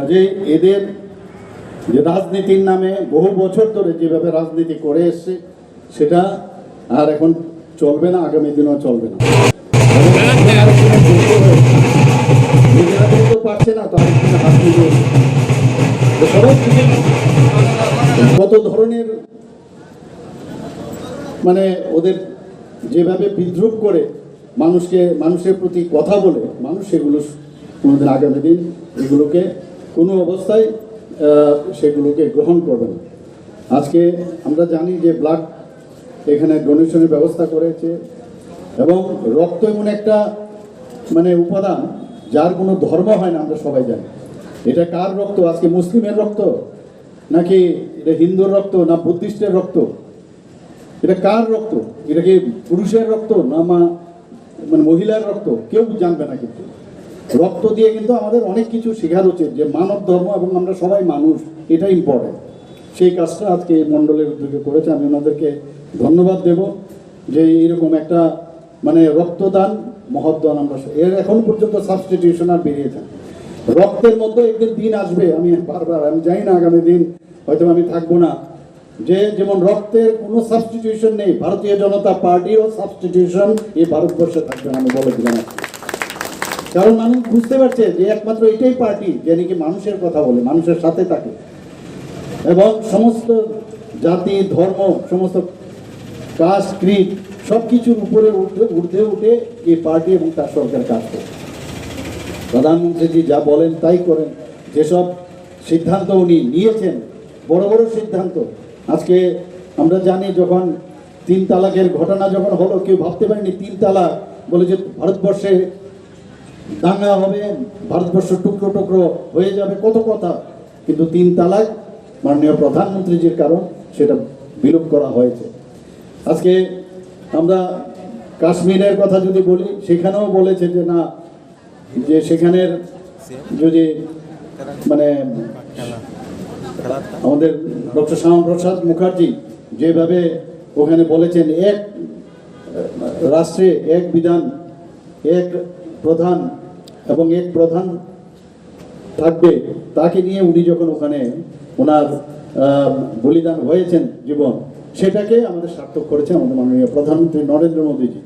কাজে এদের যে রাজনীতির নামে বহু বছর ধরে যেভাবে রাজনীতি করে এসছে, সেটা আর এখন চলবে না, আগামী দিনও চলবে না পারছে না। কত ধরনের মানে ওদের যেভাবে বিদ্রুপ করে মানুষকে, মানুষের প্রতি কথা বলে, মানুষ সেগুলো কোনোদিন আগামী দিন এগুলোকে কোনো অবস্থায় সেগুলোকে গ্রহণ করবে না। আজকে আমরা জানি যে ব্লাড এখানে ডোনেশনের ব্যবস্থা করেছে এবং রক্ত এমন একটা মানে উপাদান যার কোনো ধর্ম হয় না, আমরা সবাই জানি। এটা কার রক্ত? আজকে মুসলিমের রক্ত? নাকি এটা হিন্দুর রক্ত না বুদ্ধিস্টের রক্ত? এটা কার রক্ত? এটা কি পুরুষের রক্ত না মা মানে মহিলার রক্ত? কেউ জানবে না কিন্তু। রক্ত দিয়ে কিন্তু আমাদের অনেক কিছু শেখার উচিত যে মানব ধর্ম এবং আমরা সবাই মানুষ এটা ইম্পর্টেন্ট সেই কাজটা আজকে এই মণ্ডলের উদ্যোগে করেছে। আমি ওনাদেরকে ধন্যবাদ দেব যে এরকম একটা মানে রক্তদান মহৎদান আমরা এর এখন পর্যন্ত সাবস্টিটিউশন আর বেরিয়েছে রক্তের মধ্যে একদিন দিন আসবে, আমি বারবার, আমি জানি না আগামী দিন হয়তো আমি থাকব না। যে যেমন রক্তের কোনো সাবস্টিটিউশন নেই, ভারতীয় জনতা পার্টিরও সাবস্টিটিউশন এই ভারতবর্ষে থাকবে আমি বলে দিলাম। কারণ মানুষ বুঝতে পারছে যে একমাত্র এটাই পার্টি যে নাকি মানুষের কথা বলে, মানুষের সাথে থাকে। এবং সমস্ত জাতি, ধর্ম, সমস্ত কাস্ট ক্রিড সব কিছুর উপরে উঠে উঠে উঠে এই পার্টি এবং তার সরকার কাজ করে। প্রধানমন্ত্রীজি যা বলেন তাই করেন। যেসব সিদ্ধান্ত উনি নিয়েছেন, বড় বড় সিদ্ধান্ত। আজকে আমরা জানি যখন তিন তালাকের ঘটনা যখন হলো, কেউ ভাবতে পারেনি তিন তালাক বলে যে ভারতবর্ষে দাঙ্গা হবে, ভারতবর্ষ টুকরো টুকরো হয়ে যাবে, কত কথা। কিন্তু তিন তালাক মাননীয় প্রধানমন্ত্রীজির কারণ, সেটা বিলোপ করা হয়েছে। আজকে আমরা কাশ্মীরের কথা যদি বলি, সেখানেও বলেছে যে না, যে সেখানের যদি মানে আমাদের ডক্টর শ্যামাপ্রসাদ মুখার্জি যেভাবে ওখানে বলেছেন, এক রাষ্ট্রে, এক বিধান, এক প্রধান এবং এক প্রধান থাকবে তাকে নিয়ে উনি যখন ওখানে ওনার বলিদান হয়েছেন জীবন, সেটাকে আমাদের সার্থক করেছে আমাদের মাননীয় প্রধানমন্ত্রী নরেন্দ্র মোদীজি।